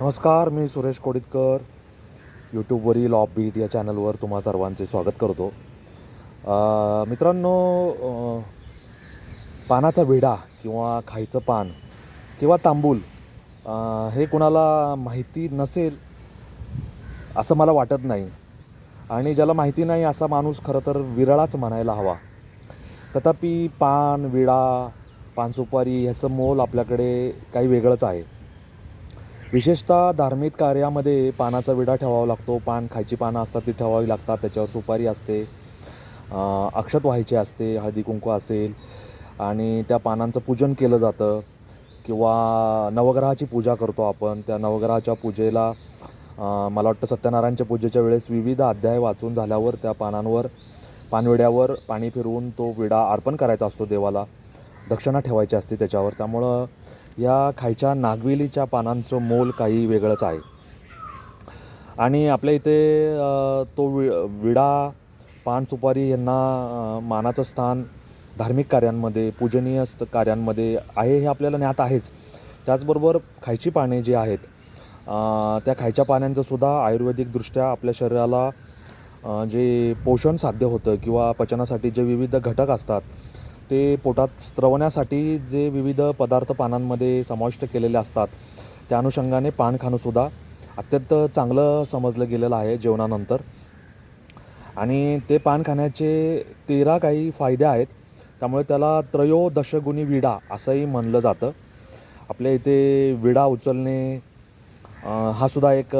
नमस्कार मी सुरेश कोडितकर. यूट्यूबवरील ऑफ बीट या चॅनलवर तुम्हा सर्वांचे स्वागत करतो. मित्रांनो पानाचा विडा किंवा खायचं पान किंवा तांबूल हे कुणाला माहिती नसेल असं मला वाटत नाही. आणि ज्याला माहिती नाही असा माणूस खरं तर विरळाच म्हणायला हवा. तथापि पान विडा पान सुपारी ह्याचं मोल आपल्याकडे काही वेगळंच आहे. विशेषतः धार्मिक कार्यामध्ये पानाचा विडा ठेवावा लागतो. पान खायची पानं असतात ती ठेवावी लागतात. त्याच्यावर सुपारी असते अक्षत व्हायचे असते हळदी कुंकू असेल आणि त्या पानांचं पूजन केलं जातं किंवा नवग्रहाची पूजा करतो आपण. त्या नवग्रहाच्या पूजेला मला वाटतं सत्यनारायणच्या पूजेच्या वेळेस विविध अध्याय वाचून झाल्यावर त्या पानांवर पानविड्यावर पाणी फिरवून तो विडा अर्पण करायचा असतो देवाला. दक्षिणा ठेवायची असते त्याच्यावर. त्यामुळं या खायच्या नागवेलीच्या पानांचं मोल काही वेगळंच आहे. आणि आपल्या इथे तो वि विडा पान सुपारी यांना मानाचं स्थान धार्मिक कार्यांमध्ये पूजनीय स्त कार्यांमध्ये आहे हे आपल्याला ज्ञात आहेच. त्याचबरोबर खायची पाने जी आहेत त्या खायच्या पाण्यांचंसुद्धा आयुर्वेदिकदृष्ट्या आपल्या शरीराला जे पोषण साध्य होतं किंवा पचनासाठी जे विविध घटक असतात ते पोटात स्त्रवण्यासाठी जे विविध पदार्थ पानांमध्ये समाविष्ट केलेले असतात त्या अनुषंगाने पान खाणंसुद्धा अत्यंत चांगलं समजलं गेलेलं आहे जेवणानंतर. आणि ते पान खाण्याचे तेरा काही फायदे आहेत त्यामुळे त्याला त्रयोदशगुणी विडा असंही म्हणलं जातं. आपल्या इथे विडा उचलणे हा सुद्धा एक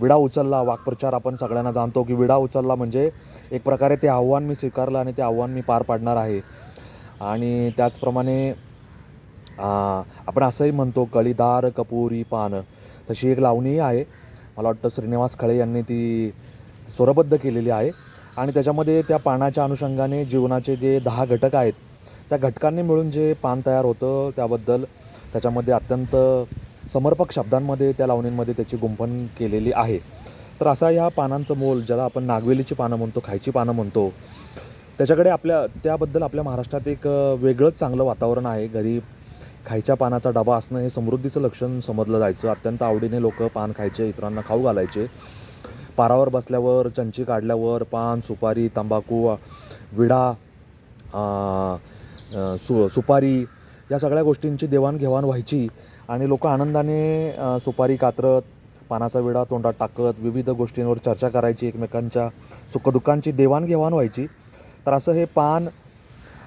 विडा उचलला वाक्प्रचार आपण सगळ्यांना जाणतो की विडा उचलला म्हणजे एक प्रकारे ते आव्हान मी स्वीकारलं आणि ते आव्हान मी पार पाडणार आहे. आणि त्याचप्रमाणे आपण असंही म्हणतो कळीदार कपुरी पान. तशी एक लावणीही आहे. मला वाटतं श्रीनिवास खळे यांनी ती स्वरबद्ध केलेली आहे. आणि त्याच्यामध्ये त्या पानाच्या अनुषंगाने जीवनाचे जे दहा घटक आहेत त्या घटकांनी मिळून जे पान तयार होतं त्याबद्दल त्याच्यामध्ये अत्यंत समर्पक शब्दांमध्ये त्या लावणींमध्ये त्याची गुंफण केलेली आहे. तर असा ह्या पानांचं मोल ज्याला आपण नागवेलीची पानं म्हणतो खायची पानं म्हणतो त्याच्याकडे आपल्या त्याबद्दल आपल्या महाराष्ट्रात एक वेगळंच चांगलं वातावरण आहे. घरी खायच्या पानाचा डबा असणं हे समृद्धीचं लक्षण समजलं जायचं. अत्यंत आवडीने लोक पान खायचे इतरांना खाऊ घालायचे. पारावर बसल्यावर चंची काढल्यावर पान सुपारी तंबाखू विडा सु सुपारी या सगळ्या गोष्टींची देवाणघेवाण व्हायची. आणि लोक आनंदाने सुपारी कात्रत पानाचा विडा तोंडात टाकत विविध गोष्टींवर चर्चा करायची एकमेकांच्या सुखदुःखांची देवाणघेवाण व्हायची. तर असं हे पान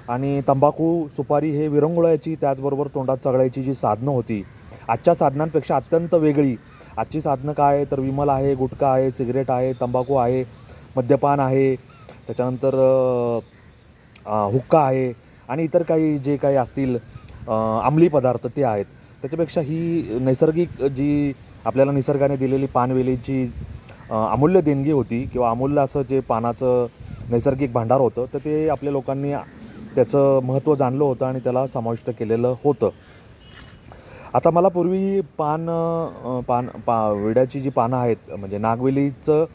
आणि तंबाखू सुपारी हे विरंगुळायची त्याचबरोबर तोंडात चघळायची जी साधनं होती आजच्या साधनांपेक्षा अत्यंत वेगळी. आजची साधनं काय? आहे तर विमल आहे गुटखा आहे सिगरेट आहे तंबाखू आहे मद्यपान आहे त्याच्यानंतर हुक्का आहे आणि इतर काही जे काही असतील अंमली पदार्थ ते आहेत. त्याच्यापेक्षा ही नैसर्गिक जी आपल्याला निसर्गाने दिलेली पानवेलीची अमूल्य देणगी होती किंवा अमूल्य असं जे पानाचं नैसर्गिक भांडार होतं तर ते आपल्या लोकांनी त्याचं महत्त्व जाणलं होतं आणि त्याला समाविष्ट केलेलं होतं. आता मला पूर्वी पान पान पा विड्याची जी पानं आहेत म्हणजे नागवेलीचं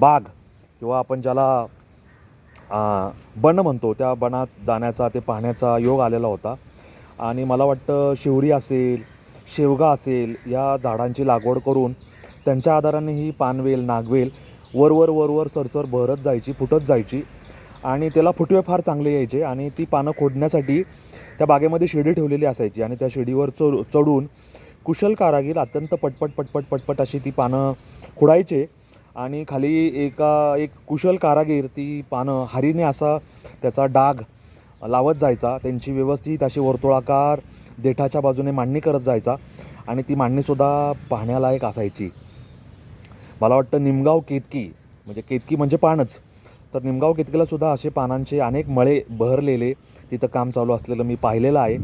बाग किंवा आपण ज्याला बन म्हणतो त्या बनात जाण्याचा ते पाहण्याचा योग आलेला होता. आणि मला वाटतं शिवरी असेल शेवगा असेल या झाडांची लागवड करून त्यांच्या आधाराने ही पानवेल नागवेल वरवर वरवर सरसर भरत जायची फुटत जायची. आणि त्याला फुटवे फार चांगले यायचे आणि ती पानं खोडण्यासाठी त्या बागेमध्ये शिडी ठेवलेली असायची आणि त्या शिडीवर चढ चढून कुशल कारागीर अत्यंत पटपट पटपट पटपट अशी ती पानं खुडायचे आणि खाली एका एक कुशल कारागीर ती पानं हारीने असा त्याचा डाग लावत जायचा. त्यांची व्यवस्थित अशी वर्तुळाकार देठाच्या बाजूने मांडणी करत जायचा. आणि ती मांडणीसुद्धा पाहण्यालायक असायची. मला वाटतं निमगाव केतकी म्हणजे केतकी म्हणजे पानच. तर निमगाव केतकीलासुद्धा असे पानांचे अनेक मळे बहरलेले. तिथं काम चालू असलेलं मी पाहिलेलं आहे.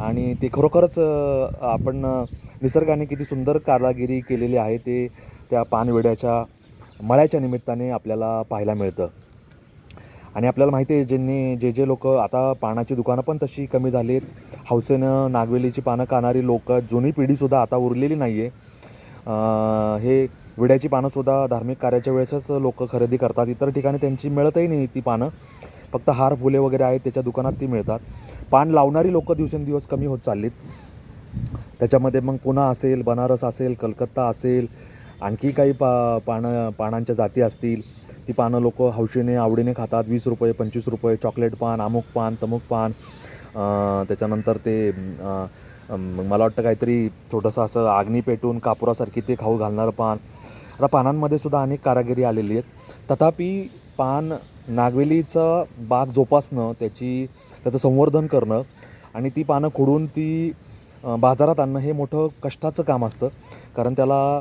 आणि ते खरोखरच आपण निसर्गाने किती सुंदर कारागिरी केलेली आहे ते त्या पानविड्याच्या मळ्याच्या निमित्ताने आपल्याला पाहायला मिळतं. आणि आपल्याला माहिती आहे ज्यांनी जे जे लोक आता पानाची दुकानं पण तशी कमी झाली आहेत हौसेनं नागवेलीची पानं खाणारी लोक जुनी पिढीसुद्धा आता उरलेली नाही आहे हे विड्याची पानंसुद्धा धार्मिक कार्याच्या वेळेसच लोक खरेदी करतात. इतर ठिकाणी त्यांची मिळतही नाही ती पानं. फक्त हार फुले वगैरे आहेत त्याच्या दुकानात ती मिळतात. पान लावणारी लोकं दिवसेंदिवस कमी होत चाललीत. त्याच्यामध्ये मग पुणा असेल बनारस असेल कलकत्ता असेल आणखी काही पा पानं पानांच्या जाती असतील. ती पानं लोक हौशीने आवडीने खातात. वीस रुपये पंचवीस रुपये चॉकलेट पान अमुक पान तमुक पान. त्याच्यानंतर ते मला वाटतं काहीतरी छोटंसं असं आग्नी पेटून कापुरासारखी ते खाऊ घालणारं पान. आता पानांमध्ये सुद्धा अनेक कारागिरी आलेली आहेत. तथापि पान नागवेलीचं बाग जोपासणं त्याची त्याचं संवर्धन करणं आणि ती पानं खोडून ती बाजारात आणणं हे मोठं कष्टाचं काम असतं. कारण त्याला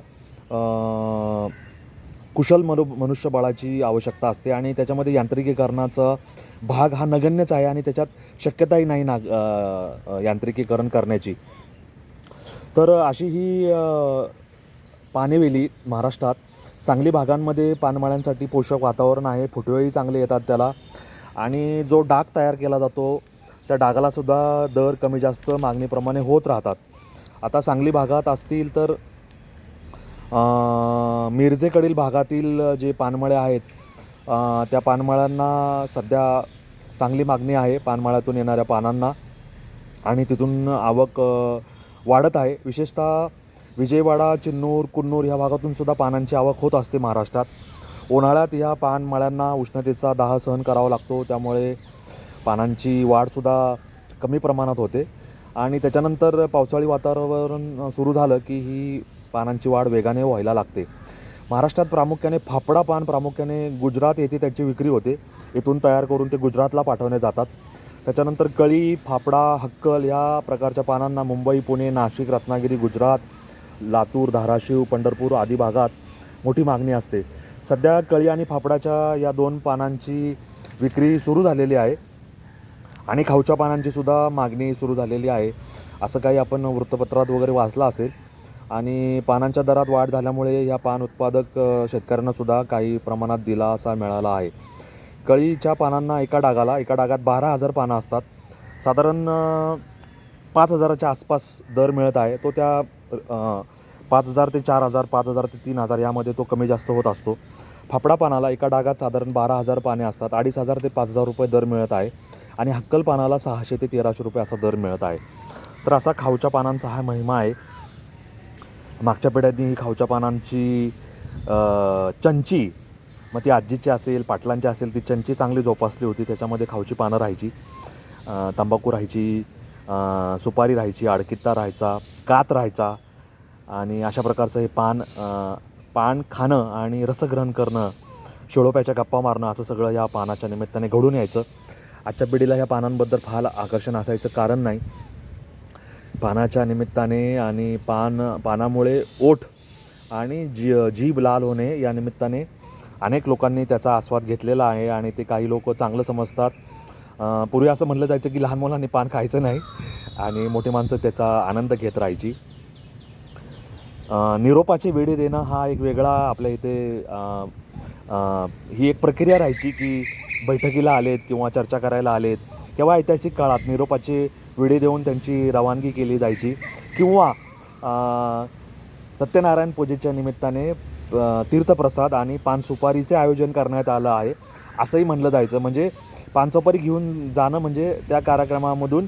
कुशल मनु मनुष्यबळाची आवश्यकता असते आणि त्याच्यामध्ये यांत्रिकीकरणाचा भाग हा नगण्यच आहे आणि त्याच्यात शक्यताही नाही नाग यांत्रिकीकरण करण्याची. तर अशी ही पानेवेली महाराष्ट्रात सांगली भागांमध्ये पानमाळ्यांसाठी पोषक वातावरण आहे फुटवेही चांगले येतात त्याला आणि जो डाग तयार केला जातो त्या डागालासुद्धा दर कमी जास्त मागणीप्रमाणे होत राहतात. आता सांगली भागात असतील तर मिरजेकडील भागातील जे पानमळे आहेत त्या पानमळ्यांना सध्या चांगली मागणी आहे पानमळ्यातून येणाऱ्या पानांना. आणि तिथून आवक वाढत आहे. विशेषतः विजयवाडा चिन्नूर कुन्नूर ह्या भागातून सुद्धा पानांची आवक होत असते महाराष्ट्रात. उन्हाळ्यात ह्या पानमळ्यांना उष्णतेचा दाह सहन करावा लागतो त्यामुळे पानांची वाढसुद्धा कमी प्रमाणात होते. आणि त्याच्यानंतर पावसाळी वातावरण सुरू झालं की ही पानांची वाढ वेगाने व्हायला लागते. महाराष्ट्रात प्रामुख्याने फाफडा पान प्रामुख्याने गुजरात येथे त्याची विक्री होते. इथून तयार करून ते गुजरातला पाठवले जातात. त्याच्यानंतर कळी फाफडा हक्कल या प्रकारच्या पानांना मुंबई पुणे नाशिक रत्नागिरी गुजरात लातूर धाराशिव पंढरपूर आदी भागात मोठी मागणी असते. सध्या कळी आणि फाफडाच्या या दोन पानांची विक्री सुरू झालेली आहे. आणि खाऊच्या पानांची सुद्धा मागणी सुरू झालेली आहे. असं काही आपण वृत्तपत्रात वगैरे वाचलं असेल. आणि पानांच्या दरात वाढ झाल्यामुळे या पान उत्पादक शेतकऱ्यांनासुद्धा काही प्रमाणात दिलासा मिळाला आहे. कळीच्या पानांना एका डागाला एका डागात बारा हजार पानं असतात. साधारण पाच हजाराच्या आसपास दर मिळत आहे. तो त्या पाच हजार ते चार हजार पाच हजार ते तीन हजार यामध्ये तो कमी जास्त होत असतो. फाफडा पानाला एका डागात साधारण बारा हजार पाने असतात. अडीच हजार ते पाच हजार रुपये दर मिळत आहे. आणि हक्कल पानाला सहाशे ते तेराशे रुपये असा दर मिळत आहे. तर असा खाऊच्या पानांचा हा महिमा आहे. मागच्या पिढ्यांनी ही खाऊच्या पानांची चंची मग ती आजीची असेल पाटलांची असेल ती चंची चांगली जोपासली होती. त्याच्यामध्ये खाऊची पानं राहायची. तंबाखू राहायची सुपारी राहायची आडकित्ता राहायचा कात राहायचा. आणि अशा प्रकारचं हे पान पान खाणं आणि रसग्रहण करणं शिळोप्याच्या गप्पा मारणं असं सगळं या पानाच्या निमित्ताने घडून यायचं. आजच्या पिढीला ह्या पानांबद्दल फार आकर्षण असायचं कारण नाही. पानाच्या निमित्ताने आणि पान पानामुळे ओठ आणि जी जीभ लाल होणे या निमित्ताने अनेक लोकांनी त्याचा आस्वाद घेतलेला आहे आणि ते काही लोक चांगलं समजतात. पूर्वी असं म्हणलं जायचं की लहान मुलांनी पान खायचं नाही आणि मोठी माणसं त्याचा आनंद घेत राहायची. निरोपाची वेळी देणं हा एक वेगळा आपल्या इथे ही एक प्रक्रिया राहायची की बैठकीला आलेत किंवा चर्चा करायला आलेत. किंवा ऐतिहासिक काळात निरोपाचे विडे देऊन त्यांची रवानगी केली जायची. किंवा सत्यनारायण पूजेच्या निमित्ताने तीर्थप्रसाद आणि पानसुपारीचे आयोजन करण्यात आलं आहे. असंही म्हणलं जायचं. म्हणजे पानसुपारी घेऊन जाणं म्हणजे त्या कार्यक्रमामधून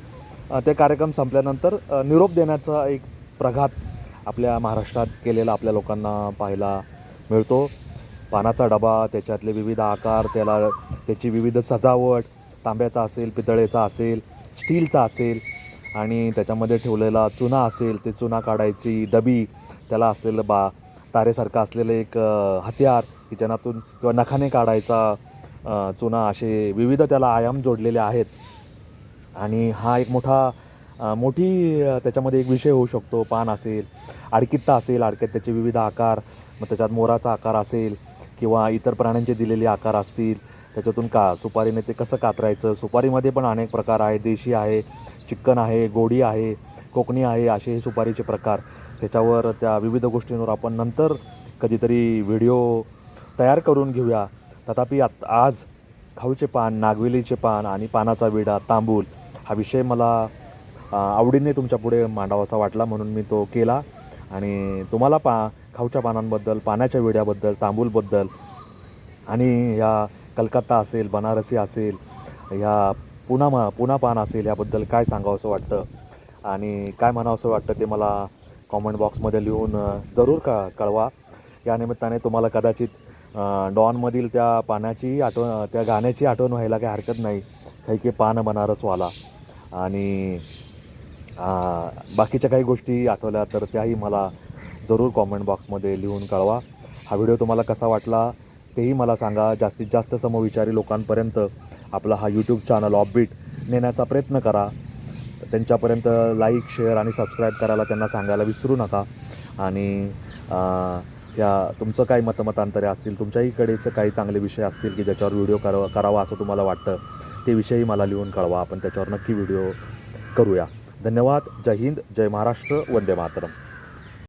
ते कार्यक्रम संपल्यानंतर निरोप देण्याचा एक प्रघात आपल्या महाराष्ट्रात केलेला आपल्या लोकांना पाहायला मिळतो. पानाचा डबा त्याच्यातले विविध आकार त्याला त्याची विविध सजावट तांब्याचा असेल पितळेचा असेल स्टीलचा असेल आणि त्याच्यामध्ये ठेवलेला चुना असेल ते चुना काढायची डबी त्याला असलेलं बा तारेसारखं असलेलं एक हत्यार की ज्यानातून किंवा नखाने काढायचा चुना असे विविध त्याला आयाम जोडलेले आहेत. आणि हा एक मोठा मोठी त्याच्यामध्ये एक विषय होऊ शकतो. पान असेल आडकित्ता असेल आडकित्त्याचे विविध आकार मग त्याच्यात मोराचा आकार असेल किंवा इतर प्राण्यांचे दिलेले आकार असतील. त्याच्यातून का सुपारीने ते कसं कातरायचं सुपारीमध्ये पण अनेक प्रकार आहे देशी आहे चिक्कन आहे गोडी आहे कोकणी आहे असे हे सुपारीचे प्रकार. त्याच्यावर त्या विविध गोष्टींवर आपण नंतर कधीतरी व्हिडिओ तयार करून घेऊया. तथापि आत आज खाऊचे पान नागवेलीचे पान आणि पानाचा विडा तांबूल हा विषय मला आवडीने तुमच्यापुढे मांडावासा वाटला म्हणून मी तो केला. आणि तुम्हाला पा खाऊच्या पानांबद्दल पाण्याच्या विड्याबद्दल तांबूलबद्दल आणि या कलकत्ता असेल बनारसी असेल ह्या पुना म पुना पान असेल याबद्दल काय सांगावं असं वाटतं? आणि काय म्हणावं असं वाटतं ते मला कॉमेंट बॉक्समध्ये लिहून जरूर क कळवा. या निमित्ताने तुम्हाला कदाचित डॉनमधील त्या पाण्याची आठवण त्या गाण्याची आठवण व्हायला काही हरकत नाही. काही की पान बनारसवाला. आणि बाकीच्या काही गोष्टी आठवल्या तर त्याही मला जरूर कॉमेंट बॉक्समध्ये लिहून कळवा. हा व्हिडिओ तुम्हाला कसा वाटला? तेही मला सांगा. जास्तीत जास्त समविचारी लोकांपर्यंत आपला हा यूट्यूब चॅनल ऑफबीट नेण्याचा प्रयत्न करा. त्यांच्यापर्यंत लाईक शेअर आणि सबस्क्राईब करायला त्यांना सांगायला विसरू नका. आणि या तुमचं काही मतमतांतरे असतील तुमच्याहीकडेचं काही चांगले विषय असतील की ज्याच्यावर व्हिडिओ करावा करावा असं तुम्हाला वाटतं ते विषयही मला लिहून कळवा. आपण त्याच्यावर नक्की व्हिडिओ करूया. धन्यवाद. जय हिंद. जय महाराष्ट्र. वंदे मातरम.